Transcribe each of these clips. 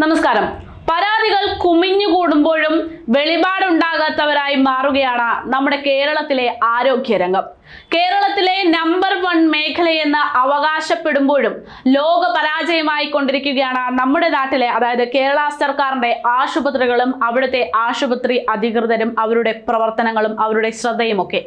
നമസ്കാരം. പരാതികൾ കുമിഞ്ഞുകൂടുമ്പോഴും വെളിപാടുണ്ടാകാത്തവരായി മാറുകയാണ് നമ്മുടെ കേരളത്തിലെ ആരോഗ്യരംഗം. കേരളത്തിലെ നമ്പർ വൺ മേഖലയെന്ന് അവകാശപ്പെടുമ്പോഴും ലോക പരാജയമായി കൊണ്ടിരിക്കുകയാണ് നമ്മുടെ നാട്ടിലെ അതായത് കേരള സർക്കാരിന്റെ ആശുപത്രികളും അവിടുത്തെ ആശുപത്രി അധികൃതരും അവരുടെ പ്രവർത്തനങ്ങളും അവരുടെ ശ്രദ്ധയുമൊക്കെ.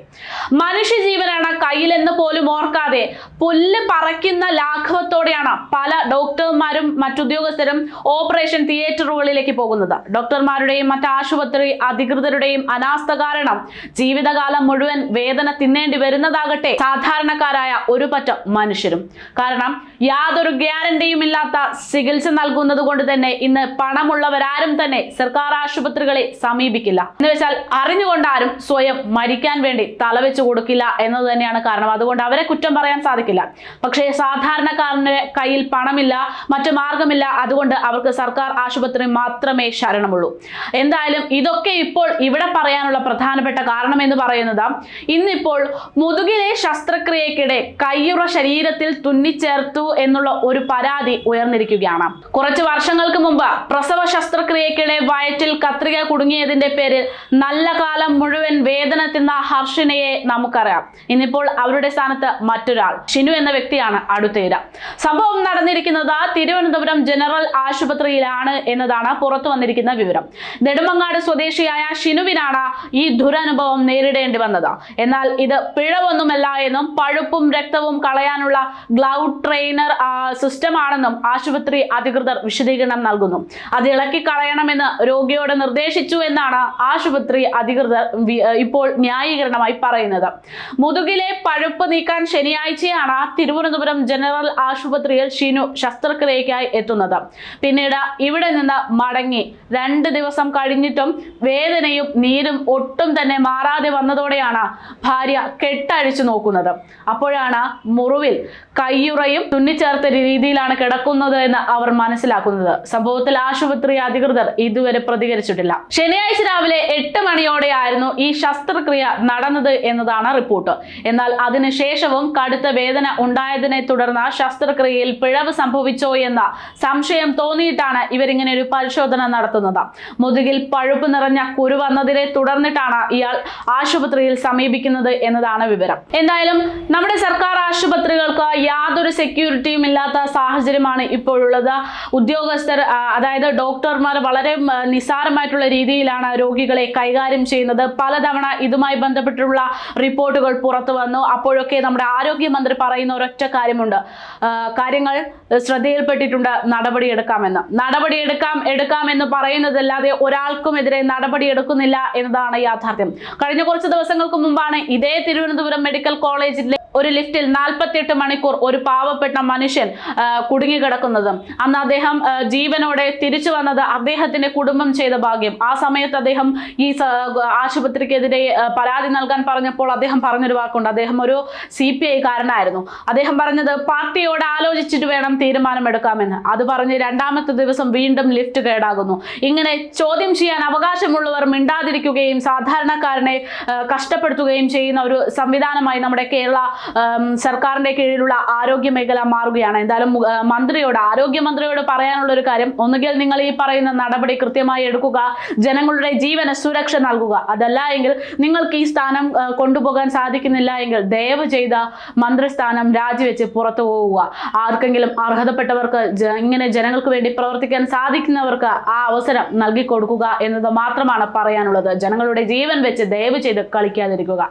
മനുഷ്യജീവനാണ് കയ്യിലെന്ന് പോലും ഓർക്കാതെ പുല്ല് പറയ്ക്കുന്ന ലാഘവത്തോടെയാണ് പല ഡോക്ടർമാരും മറ്റുദ്യോഗസ്ഥരും ഓപ്പറേഷൻ തിയേറ്ററുകളിലേക്ക് പോകുന്നത്. ഡോക്ടർമാരുടെയും മറ്റ് ആശുപത്രി അധികൃതരുടെയും അനാസ്ഥ കാരണം ജീവിതകാലം മുഴുവൻ വേദന തിന്നേണ്ടി വരുന്നതാകട്ടെ സാധാരണക്കാരായ ഒരു പറ്റം മനുഷ്യരും. കാരണം യാതൊരു ഗ്യാരണ്ടിയും ഇല്ലാത്ത ചികിത്സ നൽകുന്നത് കൊണ്ട് തന്നെ ഇന്ന് പണമുള്ളവരാരും തന്നെ സർക്കാർ ആശുപത്രികളെ സമീപിക്കില്ല. എന്ന് വെച്ചാൽ അറിഞ്ഞുകൊണ്ടാരും സ്വയം മരിക്കാൻ വേണ്ടി തലവെച്ചു കൊടുക്കില്ല എന്നത് തന്നെയാണ് കാരണം. അതുകൊണ്ട് അവരെ കുറ്റം പറയാൻ സാധിക്കില്ല. പക്ഷേ സാധാരണക്കാരന്റെ കയ്യിൽ പണമില്ല മറ്റു മാർഗമില്ല. അതുകൊണ്ട് അവർക്ക് സർക്കാർ ആശുപത്രി മാത്രമേ ശരണമുള്ളൂ. എന്തായാലും ഇതൊക്കെ ഇപ്പോൾ ഇവിടെ പറയാനുള്ള പ്രധാനപ്പെട്ട കാരണം എന്ന് പറയുന്നത് ഇന്നിപ്പോൾ മുതുകിലെ ശസ്ത്രക്രിയക്കിടെ കയ്യുറ ശരീരത്തിൽ തുന്നിച്ചേർത്തു എന്നുള്ള ഒരു പരാതി ഉയർന്നിരിക്കുകയാണ്. കുറച്ച് വർഷങ്ങൾക്ക് മുമ്പ് പ്രസവ ശസ്ത്രക്രിയക്കിടെ വയറ്റിൽ കത്രിക കുടുങ്ങിയതിന്റെ പേരിൽ നല്ല കാലം മുഴുവൻ വേദന തിന്ന ഹർഷിനയെ നമുക്കറിയാം. ഇന്നിപ്പോൾ അവരുടെ സ്ഥാനത്ത് മറ്റൊരാൾ. ഷിനു എന്ന വ്യക്തിയാണ് അടുത്തേര സംഭവം നടന്നിരിക്കുന്നത് തിരുവനന്തപുരം ജനറൽ ആശുപത്രിയിലാണ് എന്നതാണ് പുറത്തു വന്നിരിക്കുന്ന വിവരം. നെടുമങ്ങാട് സ്വദേശിയായ ഷിനുവിനാണ് ഈ ദുരനുഭവം നേരിടേണ്ടി വന്നത്. എന്നാൽ ഇത് പിഴവൊന്നുമല്ല എന്നും പഴുപ്പും രക്തവും കളയാനുള്ള ഗ്ലൗഡ് ട്രെയിനർ സിസ്റ്റം ആണെന്നും ആശുപത്രി അധികൃതർ വിശദീകരണം നൽകുന്നു. അത് ഇളക്കി കളയണമെന്ന് രോഗിയോട് നിർദ്ദേശിച്ചു എന്നാണ് ആശുപത്രി അധികൃതർ ഇപ്പോൾ ന്യായീകരണമായി പറയുന്നത്. മുതുകിലെ പഴുപ്പ് നീക്കാൻ ശനിയാഴ്ചയാണ് തിരുവനന്തപുരം ജനറൽ ആശുപത്രിയിൽ ഷിനു ശസ്ത്രക്രിയയ്ക്കായി എത്തുന്നത്. പിന്നീട് ഇവിടെ നിന്ന് മടങ്ങി രണ്ട് ദിവസം കഴിഞ്ഞിട്ടും വേദനയും നീരും ഒട്ടും തന്നെ മാറാതെ വന്നതോടെയാണ് ഭാര്യ കെട്ടഴിച്ചു നോക്കുന്നത്. അപ്പോഴാണ് മുറിവിൽ കയ്യുറയും തുന്നിച്ചേർത്ത രീതിയിലാണ് കിടക്കുന്നത് എന്ന് അവർ മനസ്സിലാക്കുന്നത്. സംഭവത്തിൽ ആശുപത്രി അധികൃതർ ഇതുവരെ പ്രതികരിച്ചിട്ടില്ല. ശനിയാഴ്ച രാവിലെ എട്ട് മണിയോടെയായിരുന്നു ഈ ശസ്ത്രക്രിയ നടന്നത് എന്നതാണ് റിപ്പോർട്ട്. എന്നാൽ അതിനുശേഷവും കടുത്ത വേദന ഉണ്ടായതിനെ തുടർന്ന് ശസ്ത്രക്രിയയിൽ പിഴവ് സംഭവിച്ചോ എന്ന സംശയം തോന്നിയിട്ടാണ് ഇവരിങ്ങനെ ഒരു പരിശോധന നടത്തുന്നത്. മുതുകിൽ പഴുപ്പ് നിറഞ്ഞ കുരു വന്നതിനെ തുടർന്നിട്ടാണ് ഇയാൾ ആശുപത്രിയിൽ സമീപിക്കുന്നത് എന്നതാണ് വിവരം. എന്തായാലും നമ്മുടെ സർക്കാർ ആശുപത്രികൾക്ക് യാതൊരു സെക്യൂരിറ്റിയും ഇല്ലാത്ത സാഹചര്യമാണ് ഇപ്പോഴുള്ളത്. ഉദ്യോഗസ്ഥർ അതായത് ഡോക്ടർമാർ വളരെ നിസ്സാരമായിട്ടുള്ള രീതിയിലാണ് രോഗികളെ കൈകാര്യം ചെയ്യുന്നത്. പലതവണ ഇതുമായി ബന്ധപ്പെട്ടുള്ള റിപ്പോർട്ടുകൾ പുറത്തു വന്നു. അപ്പോഴൊക്കെ നമ്മുടെ ആരോഗ്യമന്ത്രി പറയുന്ന ഒരൊറ്റ കാര്യമുണ്ട്. കാര്യങ്ങൾ ശ്രദ്ധയിൽപ്പെട്ടിട്ടുണ്ട് നടപടിയെടുക്കാമെന്ന്. നടപടിയെടുക്കാം എടുക്കാം എന്ന് പറയുന്നതല്ലാതെ ഒരാൾക്കുമെതിരെ നടപടി എടുക്കുന്നില്ല എന്നതാണ് യാഥാർത്ഥ്യം. കഴിഞ്ഞ കുറച്ച് ദിവസങ്ങൾക്ക് മുമ്പാണ് ഇതേ തിരുവനന്തപുരം മെഡിക്കൽ കോളേജിലെ ഒരു ലിഫ്റ്റിൽ നാൽപ്പത്തിയെട്ട് മണിക്കൂർ ഒരു പാവപ്പെട്ട മനുഷ്യൻ കുടുങ്ങിക്കിടക്കുന്നത്. അന്ന് അദ്ദേഹം ജീവനോടെ തിരിച്ചു വന്നത് അദ്ദേഹത്തിന്റെ കുടുംബം ചെയ്ത ഭാഗ്യം. ആ സമയത്ത് അദ്ദേഹം ഈ ആശുപത്രിക്കെതിരെ പരാതി നൽകാൻ പറഞ്ഞപ്പോൾ അദ്ദേഹം പറഞ്ഞൊരു വാക്കുണ്ട്. അദ്ദേഹം ഒരു സി പി ഐ കാരനായിരുന്നു. അദ്ദേഹം പറഞ്ഞത് പാർട്ടിയോട് ആലോചിച്ചിട്ട് വേണം തീരുമാനമെടുക്കാമെന്ന്. അത് പറഞ്ഞ് രണ്ടാമത്തെ ദിവസം വീണ്ടും ലിഫ്റ്റ് കേടാകുന്നു. ഇങ്ങനെ ചോദ്യം ചെയ്യാൻ അവകാശമുള്ളവർ മിണ്ടാതിരിക്കുകയും സാധാരണക്കാരനെ കഷ്ടപ്പെടുത്തുകയും ചെയ്യുന്ന ഒരു സംവിധാനമായി നമ്മുടെ കേരള സർക്കാരിന്റെ കീഴിലുള്ള ആരോഗ്യ മേഖല മാറുകയാണ്. എന്തായാലും മന്ത്രിയോട് ആരോഗ്യമന്ത്രിയോട് പറയാനുള്ള ഒരു കാര്യം ഒന്നുകിൽ നിങ്ങൾ ഈ പറയുന്ന നടപടി കൃത്യമായി എടുക്കുക ജനങ്ങളുടെ ജീവന സുരക്ഷ നൽകുക. അതല്ല എങ്കിൽ നിങ്ങൾക്ക് ഈ സ്ഥാനം കൊണ്ടുപോകാൻ സാധിക്കുന്നില്ല എങ്കിൽ ദയവ് ചെയ്ത മന്ത്രിസ്ഥാനം രാജിവെച്ച് പുറത്തു പോവുക. ആർക്കെങ്കിലും അർഹതപ്പെട്ടവർക്ക് ഇങ്ങനെ ജനങ്ങൾക്ക് വേണ്ടി പ്രവർത്തിക്കാൻ സാധിക്കുന്നവർക്ക് ആ അവസരം നൽകി കൊടുക്കുക എന്നത് മാത്രമാണ് പറയാനുള്ളത്. ജനങ്ങളുടെ ജീവൻ വെച്ച് ദയവ് ചെയ്ത് കളിക്കാതിരിക്കുക.